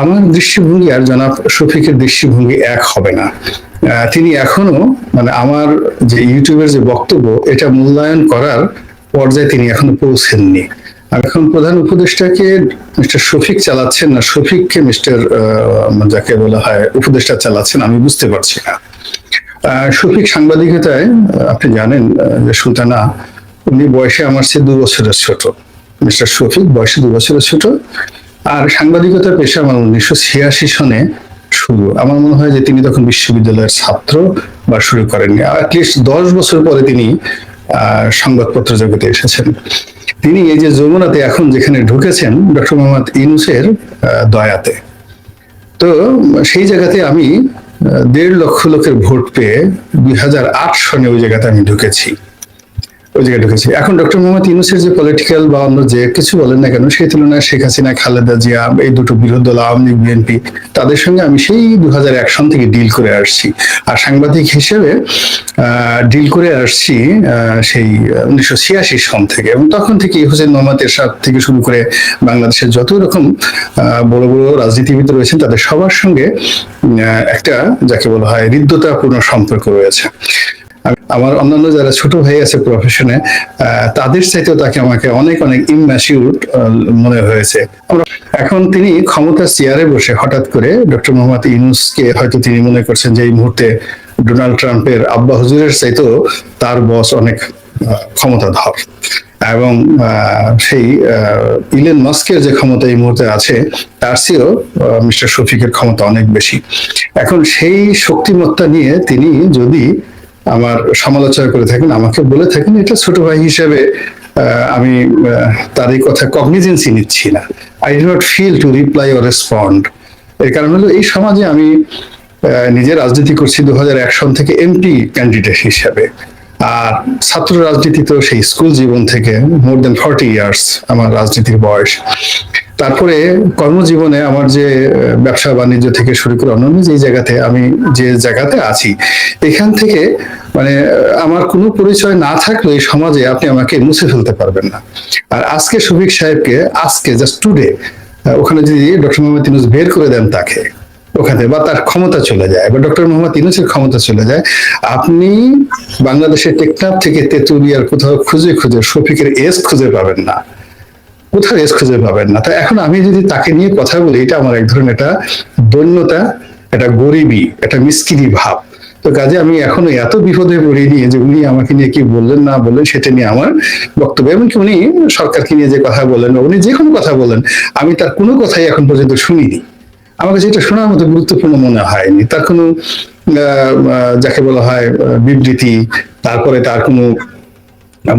আমার দৃষ্টিভঙ্গি আর জনাব শফিকের দৃষ্টিভঙ্গি এক হবে না। তিনি এখনও মানে আমার যে ইউটিউবের যে বক্তব্য, এটা মূল্যায়ন করার পর্যায়ে তিনি এখনও পৌঁছেননি। এখন প্রধান উপদেষ্টাকে মিস্টার শফিক চালাচ্ছেন না, শফিককে মিস্টার যাকে বলা হয় উপদেষ্টা চালাচ্ছেন, আমি বুঝতে পারছি না। শফিক সাংবাদিকতায় আপনি জানেন যে সুলতানা, উনি বয়সে আমার চেয়ে দু বছরের ছোট। মিস্টার শফিক বয়সে দু বছরের ছোট। আর সাংবাদিকতার পেশা আমার উনিশশো ছিয়াশি সনে শুরু। আমার মনে হয় যে তিনি তখন বিশ্ববিদ্যালয়ের ছাত্র বা শুরু করেননি। অ্যাটলিস্ট দশ বছর পরে তিনি সংবাদপত্র জগতে এসেছেন। তিনি এই যে যমুনাতে এখন যেখানে ঢুকেছেন, ডক্টর মোহাম্মদ ইনুসের দয়াতে। তো সেই জায়গাতে আমি দেড় লক্ষ লোকের ভোট পেয়ে দুই হাজার আট সনে ওই জায়গাতে আমি ঢুকেছি। জায়গায় ঢুকেছি। এখন ডক্টর মোহাম্মদ ইউনুসের যে পলিটিক্যাল বা অন্য যে কিছু বলেন না কেন, সেই তুলনায় শেখ হাসিনা, খালেদা জিয়া, এই দুটো বিরোধী দল, আওয়ামী লীগ, বিএনপি, তাদের সঙ্গে আমি সেই দু হাজার এক সন থেকে ডিল করে আসছি। আর সাংবাদিক হিসেবে ডিল করে আসছি সেই উনিশশো ছিয়াশি সন থেকে। এবং তখন থেকে হোসেন মোহাম্মদ এরশাদ থেকে শুরু করে বাংলাদেশের যত রকম বড় বড় রাজনীতিবিদ রয়েছেন, তাদের সবার সঙ্গে একটা যাকে বলা হয় হৃদ্যতাপূর্ণ সম্পর্ক রয়েছে। আমার অন্যান্য যারা ছোট ভাই আছে প্রফেশনে তাদের চাইতেও তাকে আমাকে অনেক অনেক ইম্যাচিউর মনে হয়েছে। এখন তিনি ক্ষমতার চেয়ারে বসে হঠাৎ করে ডক্টর মোহাম্মদ ইউনুসকে হয়তো তিনি মনে করছেন যে এই মুহূর্তে ডোনাল্ড ট্রাম্পের আব্বা হুজুরের চাইতেও তার বস অনেক ক্ষমতাধর। এবং সেই ইলেন মাস্কের যে ক্ষমতা এই মুহূর্তে আছে, তার চেয়েও মিস্টার শফিকের ক্ষমতা অনেক বেশি। এখন সেই শক্তিমত্তা নিয়ে তিনি যদি আমার সমালোচনা করে থাকেন, আমাকে বলে থাকেন, এটা ছোট ভাই হিসেবে আমি তার এই কথা কগনিজেন্সি নিচ্ছি না। I do not feel to reply or respond এর কারণ হলো, এই সমাজে আমি নিজে রাজনীতি করছি দু হাজার এক সন থেকে এমপি ক্যান্ডিডেট হিসেবে। আর ছাত্র রাজনীতি তো সেই স্কুল জীবন থেকে মোর দেন ফর্টি ইয়ার্স আমার রাজনীতির বয়স। তারপরে কর্মজীবনে আমার যে ব্যবসা বাণিজ্য থেকে শুরু করে অন্যান্য যে জায়গাতে আমি যে জায়গাতে আছি, এখান থেকে মানে আমার কোনো পরিচয় না থাকলে এই সমাজে আপনি আমাকে মুছে ফেলতে পারবেন না। আর আজকে শফিক সাহেবকে, আজকে জাস্ট টুডে ওখানে যদি ডক্টর মোহাম্মদ ইউনুস বের করে দেন তাকে, ওখানে বা তার ক্ষমতা চলে যায়, বা ডক্টর মোহাম্মদ ইউনুসের ক্ষমতা চলে যায়, আপনি বাংলাদেশের টেকনাফ থেকে তেতুলিয়ার কোথাও খুঁজে খুঁজে শফিকের এস খুঁজে পাবেন না। কোথাও এস খুঁজে পাবেন না। তা এখন আমি যদি তাকে নিয়ে কথা বলি, এটা আমার এক ধরনের একটা দৈন্যতা, একটা গরিবী, একটা মিসকিরি ভাব। তো কাজে আমি এখনও এত বিপদে পড়িনি যে উনি আমাকে নিয়ে কি বললেন, না বললেন, সেটা নিয়ে আমার বক্তব্য। এবং উনি সরকারকে নিয়ে যে কথা বলেন উনি যে কোনো কথা বলেন আমি তার কোনো কথাই এখন পর্যন্ত শুনিনি। আমাকে যেটা শোনার মতো গুরুত্বপূর্ণ মনে হয়নি। তার কোনো যাকে বলা হয় বিবৃতি, তারপরে তার কোনো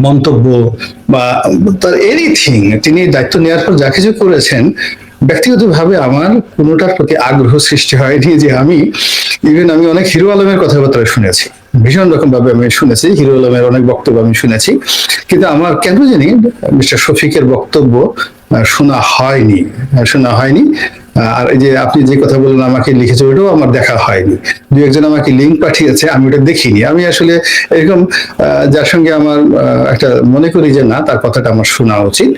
মন্তব্য বা তার এনিথিং তিনি দায়িত্ব নেওয়ার পর যা কিছু করেছেন, ব্যক্তিগতভাবে আমার কোনোটার প্রতি আগ্রহ সৃষ্টি হয়নি যে আমি ইভেন আমি অনেক হিরো আলমের কথাবার্তা শুনেছি। ভীষণ রকম ভাবে আমি শুনেছি, হিরো আলমের অনেক বক্তব্য আমি শুনেছি। কিন্তু আমার কেন জানি মিস্টার শফিকের বক্তব্য শোনা হয়নি শোনা হয়নি। আর এই যে আপনি যে কথা বললেন আমাকে লিখেছে ওটাও আমার দেখা হয়নি। দু একজন আমাকে লিঙ্ক পাঠিয়েছে, আমি ওটা দেখিনি। আমি আসলে এরকম যার সঙ্গে আমার একটা মনে করি যে না, তার কথাটা আমার শোনা উচিত।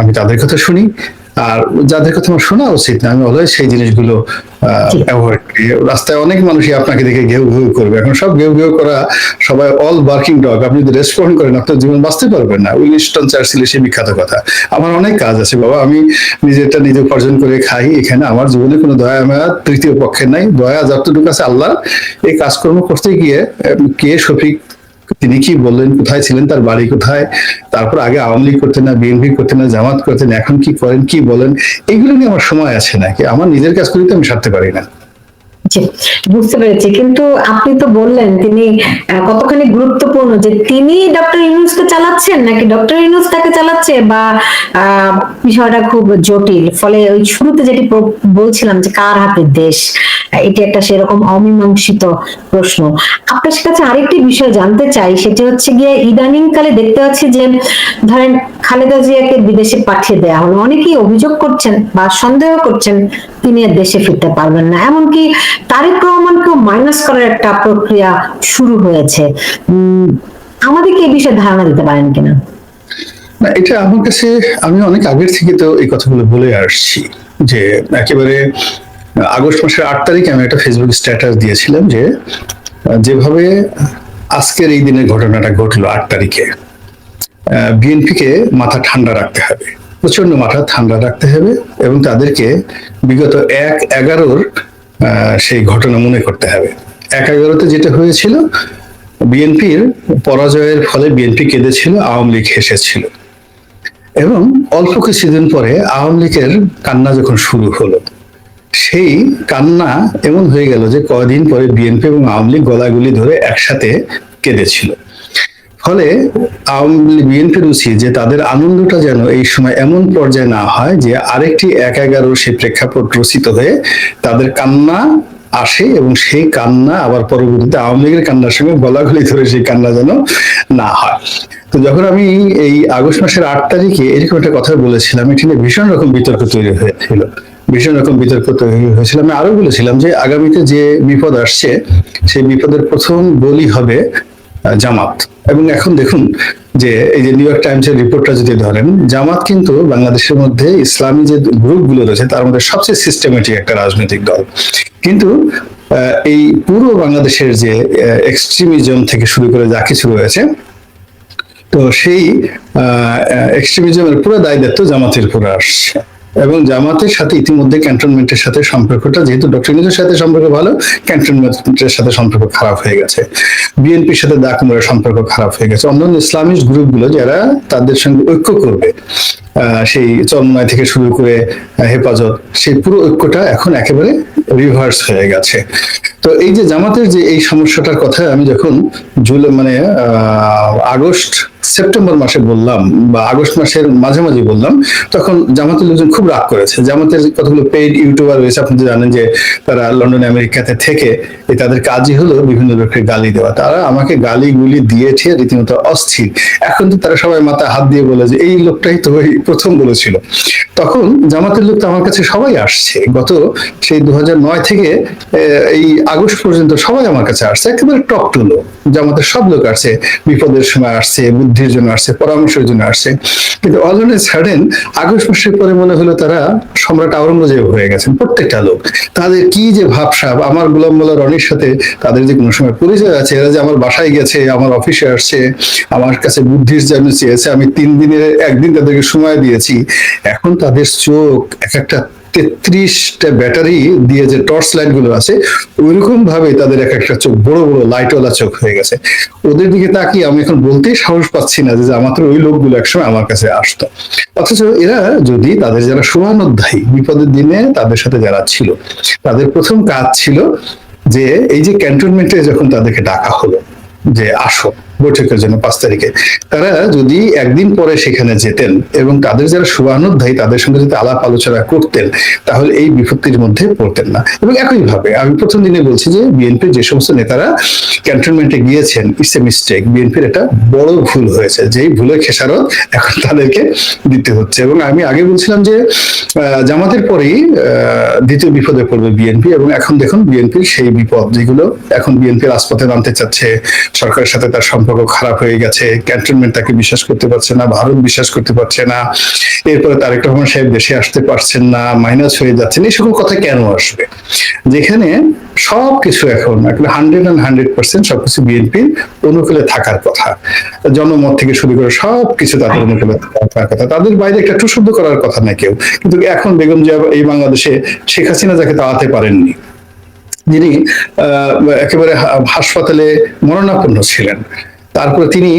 আমি তাদের কথা শুনি। আর যাদের কথা আমার শোনা উচিত না আমি অলওয়েজ সেই জিনিসগুলো অ্যাভয়েড করি। রাস্তায় অনেক মানুষই আপনাকে দেখে ঘেউ ঘেউ করবে। এখন সব ঘেউ ঘেউ করা সবাই অল বার্কিং ডগ আপনি যদি রেসপন্ড করেন আপনার জীবন বাঁচতে পারবেন না। উইলিস্টন চার্চিলের সেই বিখ্যাত কথা। আমার অনেক কাজ আছে বাবা। আমি নিজেরটা নিজে উপার্জন করে খাই। এখানে আমার জীবনে কোনো দয়া আমার তৃতীয় পক্ষের নাই। দয়া যতটুকু আছে আল্লাহ এই কাজকর্ম করতে গিয়ে কে শফিক তিনি কি বললেন, কোথায় ছিলেন, তার বাড়ি কোথায়, তারপর আগে আওয়ামী লীগ করতেন না, বিএনপি করতেন না, জামাত করতেন, এখন কি করেন, কি বলেন, এগুলো নিয়ে আমার সময় আছে নাকি? আমার নিজের কাজ করিতে আমি সারতে পারি না। বুঝতে পেরেছি। কিন্তু আপনি তো বললেন তিনি কতখানি গুরুত্বপূর্ণ যে তিনি ডক্টর ইউনুসকে চালাচ্ছেন নাকি ডক্টর ইউনুস তাকে চালাচ্ছে বা বিষয়টা খুব জটিল। ফলে ওই শুরুতে যেটি বলছিলাম যে কার হাতে দেশ, এটি একটা সেরকম অমীমাংসিত প্রশ্ন। আপনার কাছে আরেকটি বিষয় জানতে চাই, সেটি হচ্ছে গিয়ে ইদানিং কালে দেখতে পাচ্ছি যে, ধরেন খালেদা জিয়াকে বিদেশে পাঠিয়ে দেওয়া হলো। অনেকেই অভিযোগ করছেন বা সন্দেহ করছেন তিনি দেশে ফিরতে পারবেন না। এমনকি তারেক রহমানকেও মাইনাস করার একটা প্রক্রিয়া শুরু হয়েছে। আমাদেরকে এই বিষয়ে ধারণা দিতে পারেন কিনা? না, এটা আমার কাছে, আমি অনেক আগের থেকে তো এই কথাগুলো বলে আসছি যে একেবারে আগস্ট মাসের আট তারিখে আমি একটা ফেসবুক স্ট্যাটাস দিয়েছিলাম যে, যেভাবে আজকের এই দিনের ঘটনাটা ঘটলো আট তারিখে বিএনপিকে মাথা ঠান্ডা রাখতে হবে। প্রচণ্ড মাথা ঠান্ডা রাখতে হবে এবং তাদেরকে বিগত এক এগারোর সেই ঘটনা মনে করতে হবে। এক এগারোতে যেটা হয়েছিল, বিএনপির পরাজয়ের ফলে বিএনপি কেঁদেছিল, আওয়ামী লীগ হেসেছিল। এবং অল্প কিছুদিন পরে আওয়ামী লীগের কান্না যখন শুরু হলো, সেই কান্না এমন হয়ে গেল যে কয়দিন পরে বিএনপি এবং আওয়ামী লীগ গলাগুলি ধরে একসাথে কেঁদেছিল। ফলে বিএনপির উচিত যে তাদের আনন্দটা যেন এই সময় এমন পর্যায়ে না হয় যে আরেকটি এক এগারো সেই প্রেক্ষাপট রচিত হয়ে তাদের কান্না আসে এবং সেই কান্না আবার পরবর্তীতে আওয়ামী লীগের কান্নার সঙ্গে গলাগলি ধরে সেই কান্না যেন না হয়। তো যখন আমি এই আগস্ট মাসের আট তারিখে এরকম একটা কথা বলেছিলাম, এটি নিয়ে ভীষণ রকম বিতর্ক তৈরি হয়েছিল। ভীষণ রকম বিতর্ক তৈরি হয়েছিল। আমি আরও বলেছিলাম যে আগামীতে যে বিপদ আসছে, সেই বিপদের প্রথম বলি হবে জামাত। এবং এখন দেখুন যে এই যে নিউ ইয়র্ক টাইমসের রিপোর্টটা যদি ধরেন, জামাত কিন্তু বাংলাদেশের মধ্যে ইসলামী যে গ্রুপগুলো রয়েছে, তার মধ্যে সবচেয়ে সিস্টেমেটিক একটা রাজনৈতিক দল। কিন্তু এই পুরো বাংলাদেশের যে এক্সট্রিমিজম থেকে শুরু করে যা কিছু রয়েছে, তো সেই এক্সট্রিমিজমের পুরো দায় দায়িত্ব জামাতের উপরে আসছে। এবং জামাতের সাথে ইতিমধ্যে ক্যান্টনমেন্টের সাথে সম্পর্কটা, যেহেতু ডক্টরিনের সাথে সম্পর্ক ভালো, ক্যান্টনমেন্টের সাথে সম্পর্ক খারাপ হয়ে গেছে। বিএনপির সাথে দাকুমরের সম্পর্ক খারাপ হয়ে গেছে। অন্যান্য ইসলামিক গ্রুপগুলো যারা, তাদের সঙ্গে ঐক্য করবে সেই চন্ময় থেকে শুরু করে হেফাজত, সেই পুরো ঐক্যটা এখন একেবারে রিভার্স হয়ে গেছে। তো এই যে জামাতের যে এই সমস্যাটার কথা আমি যখন জুলাই মানে আগস্ট, সেপ্টেম্বর মাসে বললাম বা আগস্ট মাসের মাঝামাঝি বললাম, তখন জামাতের লোকজন খুব রাগ করেছে। জামাতের কতগুলো পেইড ইউটিউবার রয়েছে, আপনি জানেন যে তারা লন্ডন, আমেরিকাতে থেকে তাদের কাজই হলো বিভিন্ন লোকের গালি দেওয়া। তারা আমাকে গালি গুলি দিয়েছে রীতিমতো অস্থির। এখন তো তারা সবাই মাথায় হাত দিয়ে বলে যে এই লোকটাই তো ওই প্রথম বলেছিল। তখন জামাতের লোক তো আমার কাছে সবাই আসছে। গত সেই দু থেকে এই আগস্ট পর্যন্ত সবাই আমার কাছে আসছে, একেবারে টপ টু লোক আমাদের সব লোক আসছে, বিপদের সময় আসছে, বুদ্ধির জন্য আসছে, পরামর্শের জন্য আসছে। কিন্তু অল অন সাডেন আগস্ট মাসের পরে মনে হলো তারা সম্রাট আওরঙ্গজেব হয়ে গেছেন, প্রত্যেকটা লোক। তাদের কি যে ভাবসাব, আমার গোলাম মোল্লা রনির সাথে তাদের যে কোনো সময় পরিচয় আছে, এরা যে আমার বাসায় গেছে, আমার অফিসে আসছে, আমার কাছে বুদ্ধির জন্য চেয়েছে, আমি তিন দিনের, একদিন তাদেরকে সময় দিয়েছি। এখন তাদের চোখ এক একটা তেত্রিশটা ব্যাটারি দিয়ে যে টর্চ লাইটগুলো আছে ওইরকম ভাবে তাদের এক একটা চোখ, বড় বড় লাইটওয়ালা চোখ হয়ে গেছে। ওদের দিকে তাকিয়ে আমি এখন বলতেই সাহস পাচ্ছি না যে আমাদের ওই লোকগুলো একসময় আমার কাছে আসতো। অথচ এরা যদি তাদের যারা শুভানুধ্যায়ী বিপদের দিনে তাদের সাথে যারা ছিল, তাদের প্রথম কাজ ছিল যে এই যে ক্যান্টনমেন্টে যখন তাদেরকে ডাকা হলো, যে আসো বৈঠকের জন্য পাঁচ তারিখে। তারা যদি একদিন পরে সেখানে যেতেন এবং তাদের যারা শুভানুধ্যায়ী, তাদের সঙ্গে যদি আলাপ আলোচনা করতেন, তাহলে এই বিপত্তির মধ্যে পড়তেন না। এবং একইভাবে আমি প্রথম দিনে বলছি যে বিএনপির যে সমস্ত নেতারা ক্যান্টনমেন্টে গিয়েছেন ইটস এ মিস্টেক বিএনপির এটা বড় ভুল হয়েছে। যেই ভুলের খেসারত এখন তাদেরকে দিতে হচ্ছে। এবং আমি আগে বলছিলাম যে জামাতের পরেই দ্বিতীয় বিপদে পড়বে বিএনপি এবং এখন দেখুন বিএনপির সেই বিপদ যেগুলো এখন বিএনপি রাজপথে নামতে চাচ্ছে, সরকারের সাথে তার সম্পর্ক খারাপ হয়ে গেছে ক্যান্টনমেন্ট তাকে বিশ্বাস করতে পারছে না, ভারত বিশ্বাস করতে পারছে না, এরপরে তারেক রহমান সাহেব দেশে আসতে পারছেন না মাইনাস হয়ে যাচ্ছেন, এই সকল কথা কেন আসবে? যেখানে সবকিছু এখন একটা হান্ড্রেড অ্যান্ড হান্ড্রেড পার্সেন্ট সবকিছু বিএনপির অনুকূলে থাকার কথা। জনমত থেকে শুরু করে সবকিছু তাদের অনুকূলে থাকার কথা। তাদের বাইরে একটা টুশুদ্ধ করার কথা না কেউ। কিন্তু এখন বেগম জিয়া এই বাংলাদেশে শেখ হাসিনা যাকে তাড়াতে পারেননি, যিনি একেবারে হাসপাতালে মরণাপন্ন ছিলেন। তারপরে তিনি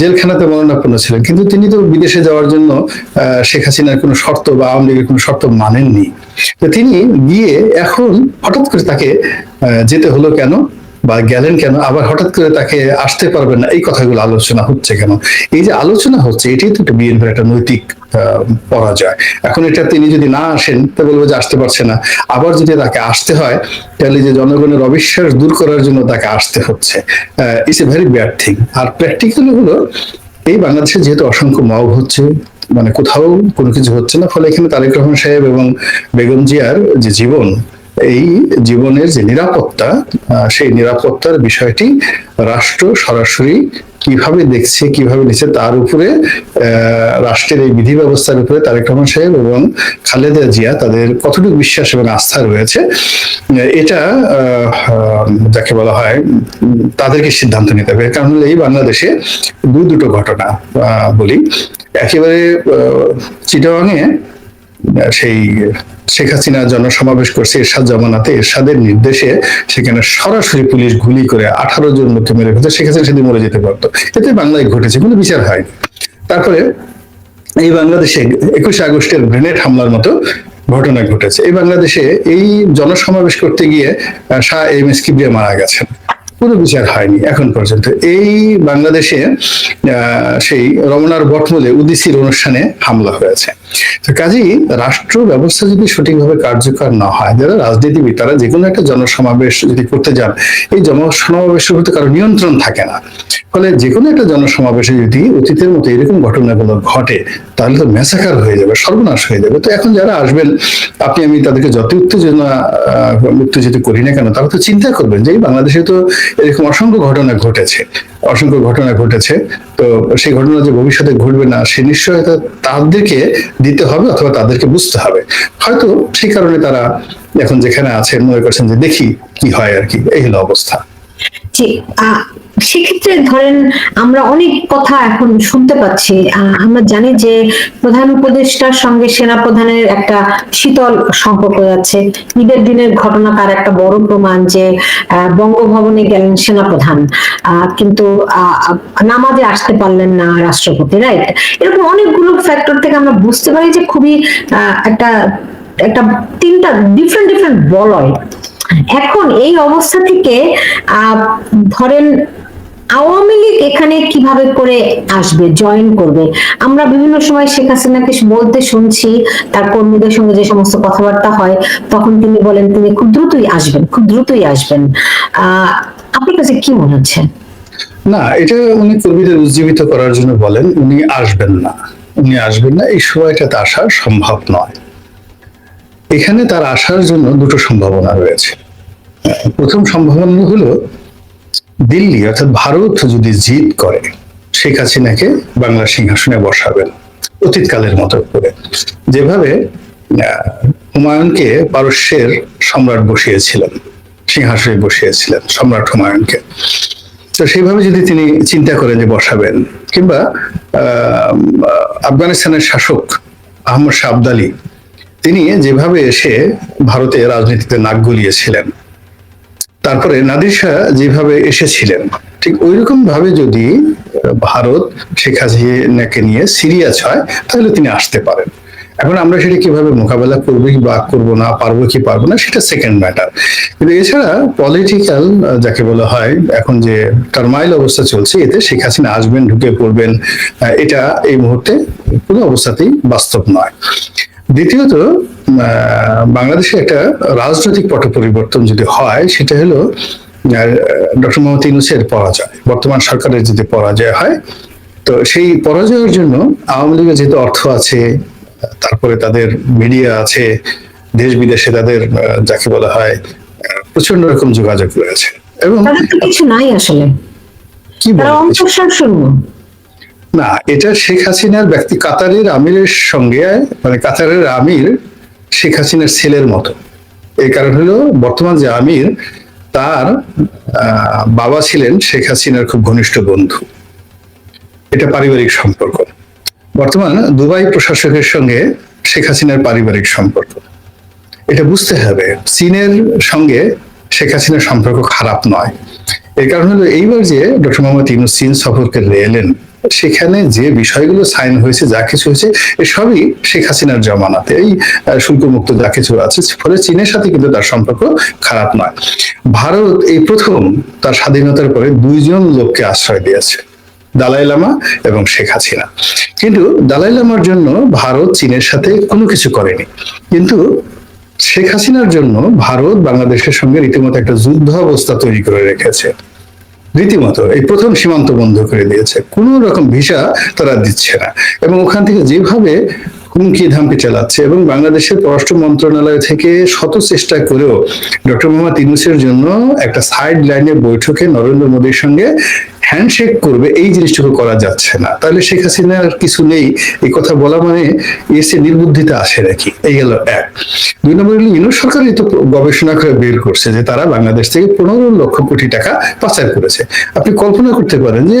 জেলখানাতে মরণাপন্ন ছিলেন। কিন্তু তিনি তো বিদেশে যাওয়ার জন্য শেখ হাসিনার কোনো শর্ত বা আওয়ামী লীগের কোনো শর্ত মানেননি। তো তিনি গিয়ে এখন হঠাৎ করে তাকে যেতে হলো কেন বা গেলেন কেন? আবার হঠাৎ করে তাকে আসতে পারবেন না। এই কথাগুলো আলোচনা হচ্ছে কেন? এই যে আলোচনা হচ্ছে, এটাই তো একটা বিএনপির একটা নৈতিক পরাজয়। এখন এটা তিনি যদি না আসেন, তো বলব যে আসতে পারছে না। আবার যদি তাকে আসতে হয়, তাহলে যে জনগণের অবিশ্বাস দূর করার জন্য তাকে আসতে হচ্ছে। It's a very bad thing R practically হলো, এই বাংলাদেশে যেহেতু অসংখ্য মব হচ্ছে মানে কোথাও কোনো কিছু হচ্ছে না, ফলে এখানে তারেক রহমান সাহেব এবং বেগম জিয়ার যে জীবন, এই জীবনের যে নিরাপত্তা সেই নিরাপত্তার বিষয়টি রাষ্ট্র সরাসরি কীভাবে দেখছে, কীভাবে নিচ্ছে, তার উপরে রাষ্ট্রের এই বিধি ব্যবস্থার উপরে তারেক রহমান সাহেব এবং খালেদা জিয়া তাদের কতটুকু বিশ্বাস এবং আস্থা রয়েছে, এটা যাকে বলা হয়, তাদেরকে সিদ্ধান্ত নিতে হবে। কারণ এই বাংলাদেশে দু দুটো ঘটনা বলি। একেবারে চিটাগাঙে সেই শেখ হাসিনা জনসমাবেশ করছে এরশাদ জমানাতে। এরশাদের নির্দেশে সেখানে সরাসরি পুলিশ গুলি করে আঠারো জন লোককে মেরে ফেলছে। শেখ হাসিনা সেদিন মরে যেতে পারতো। এতে বাংলায় ঘটেছে, কোনো বিচার হয়নি। তারপরে এই বাংলাদেশে একুশে আগস্টের গ্রেনেড হামলার মতো ঘটনা ঘটেছে। এই বাংলাদেশে এই জনসমাবেশ করতে গিয়ে শাহ এম এস কিবরিয়া মারা গেছেন। কোনো বিচার হয়নি এখন পর্যন্ত। এই বাংলাদেশে সেই রমনার বটমূলে উদিসির অনুষ্ঠানে হামলা হয়েছে। তো কাজেই রাষ্ট্র ব্যবস্থা যদি সঠিকভাবে কার্যকর না হয়, যারা রাজনীতিবিদ, তারা যে কোনো একটা জনসমাবেশ যদি করতে যান, এই জনসমাবেশের প্রতি কারও নিয়ন্ত্রণ থাকে না। ফলে যে কোনো একটা জনসমাবেশে যদি অতীতের মতো এরকম ঘটনাগুলো ঘটে, তাহলে তো মেসাকার হয়ে যাবে, সর্বনাশ হয়ে যাবে। তো এখন যারা আসবেন, আপনি, আমি তাদেরকে যত উত্তেজনা উত্তেজিত করি না কেন, তারা তো চিন্তা করবেন যে বাংলাদেশে তো এরকম অসংখ্য ঘটনা ঘটেছে, অসংখ্য ঘটনা ঘটেছে। তো সেই ঘটনা যে ভবিষ্যতে ঘটবে না, সে নিশ্চয়তা তাদেরকে দিতে হবে অথবা তাদেরকে বুঝতে হবে। হয়তো সেই কারণে তারা এখন যেখানে আছেন মনে করছেন যে দেখি কি হয় আর কি, এই হলো অবস্থা। আহ, সেক্ষেত্রে ধরেন আমরা অনেক কথা এখন শুনতে পাচ্ছি। আমরা জানি যে প্রধান উপদেষ্টার সঙ্গে সেনা প্রধানের একটা শীতল সম্পর্ক যাচ্ছে ঈদের দিনের ঘটনা তার একটা বড় প্রমাণ যে বঙ্গভবনে গেলেন সেনা প্রধান কিন্তু নামাজে আসতে পারলেন না রাষ্ট্রপতি রাইট? এরকম অনেকগুলো ফ্যাক্টর থেকে আমরা বুঝতে পারি যে খুবই একটা একটা তিনটা ডিফারেন্ট ডিফারেন্ট বলয়। এখন এই অবস্থা থেকে আহ, ধরেন আওয়ামী লীগ এখানে কীভাবে করে আসবে জয়েন করবে? আমরা বিভিন্ন সময় শেখ হাসিনাকে বলতে শুনছি, তার কর্মীদের সঙ্গে যে সমস্ত কথাবার্তা হয়, তখন তিনি বলেন, তিনি খুব দ্রুতই আসবেন, খুব দ্রুতই আসবেন। আহ, আপনার কাছে কি মনে হচ্ছে? না, এটা উনি কর্মীদের উজ্জীবিত করার জন্য বলেন, উনি আসবেন না। উনি আসবেন না, এই সময়টাতে আসা সম্ভব নয়। এখানে তার আসার জন্য দুটো সম্ভাবনা রয়েছে। প্রথম সম্ভাবনা হলো দিল্লি, অর্থাৎ ভারত যদি জিত করে, শেখ হাসিনাকে বাংলা সিংহাসনে বসাবেন, অতীতকালের মতো করে। যেভাবে হুমায়ুনকে পারস্যের সম্রাট বসিয়েছিলেন, সিংহাসনে বসিয়েছিলেন, সম্রাট হুমায়ুনকে। তো সেইভাবে যদি তিনি চিন্তা করেন যে বসাবেন, কিংবা আফগানিস্তানের শাসক আহমদ শাহ আবদালি তিনি যেভাবে এসে ভারতে রাজনীতিতে নাক গলিয়েছিলেন তারপরে নাদির শাহ যেভাবে এসেছিলেন, ঠিক ওই রকম ভাবে যদি ভারত শেখ হাসিনাকে নিয়ে সিরিয়াস হয়, তাহলে তিনি আসতে পারেন। এখন আমরা সেটা কীভাবে মোকাবেলা করব কি বা করব না, পারব কি পারব না, সেটা সেকেন্ড ম্যাটার কিন্তু এছাড়া পলিটিক্যাল যাকে বলা হয়, এখন যে টার্মাইল অবস্থা চলছে, এতে শেখ হাসিনা আসবেন, ঢুকে পড়বেন এটা এই মুহূর্তে কোনো অবস্থাতেই বাস্তব নয়। দ্বিতীয়ত বাংলাদেশে একটা রাজনৈতিক পট পরিবর্তন যদি হয় সেটা হলো ডক্টর মোহাম্মদ ইউনুসের পরাজয়। বর্তমান সরকারের যদি পরাজয় হয় তো সেই পরাজয়ের জন্য আওয়ামী লীগের যেহেতু অর্থ আছে তারপরে তাদের মিডিয়া আছে দেশ বিদেশে তাদের যাকে বলা হয় প্রচণ্ড রকম যোগাযোগ রয়েছে। এবং কিছু নাই আসলে। কি না এটা শেখ হাসিনার ব্যক্তি কাতারের আমিরের সঙ্গে মানে কাতারের আমির শেখ হাসিনার ছেলের মতো। এই কারণ হলো বর্তমান যে আমির, তার বাবা ছিলেন শেখ হাসিনার খুব ঘনিষ্ঠ বন্ধু। এটা পারিবারিক সম্পর্ক। বর্তমান দুবাই প্রশাসকের সঙ্গে শেখ হাসিনার পারিবারিক সম্পর্ক। এটা বুঝতে হবে, চীনের সঙ্গে শেখ হাসিনার সম্পর্ক খারাপ নয়। এর কারণ হলো এইবার যে ডক্টর মোহাম্মদ ইউনুস চীন সফরকে এলেন সেখানে যে বিষয়গুলো সাইন হয়েছে, যা কিছু হয়েছে সবই শেখ হাসিনার জমানাতে। এই শুল্কমুক্ত যা কিছু আছে, ফলে চীনের সাথে কিন্তু তার সম্পর্ক খারাপ নয়। ভারত এই প্রথম তার স্বাধীনতার পরে দুইজন লোককে আশ্রয় দিয়েছে, দালাই লামা এবং শেখ হাসিনা। কিন্তু দালাই লামার জন্য ভারত চীনের সাথে কোনো কিছু করেনি। কিন্তু শেখ হাসিনার জন্য ভারত বাংলাদেশের সঙ্গে রীতিমতো একটা যুদ্ধ অবস্থা তৈরি করে রেখেছে। রীতিমতো এই প্রথম সীমান্ত বন্ধ করে দিয়েছে। কোনো রকম ভিসা তারা দিচ্ছে না। এবং ওখান থেকে যেভাবে হুমকি ধামকি চালাচ্ছে এবং বাংলাদেশের পররাষ্ট্র মন্ত্রণালয় থেকে শত চেষ্টা করেও ডক্টর মোহাম্মদ ইউনুসের জন্য একটা সাইড লাইনে বৈঠকে নরেন্দ্র মোদীর সঙ্গে হ্যান্ডশেক করবে। এই জিনিসটুকু করা যাচ্ছে না। তাহলে শেখ হাসিনার কিছু নেই। এই কথা বলা মানে এসে নির্বুদ্ধিতা আসে নাকি? এই গেল এক। দুই নম্বর হলো, ইউনুস সরকারই তো গবেষণা করে বের করছে যে তারা বাংলাদেশ থেকে পনেরো লক্ষ কোটি টাকা পাচার করেছে। আপনি কল্পনা করতে পারেন যে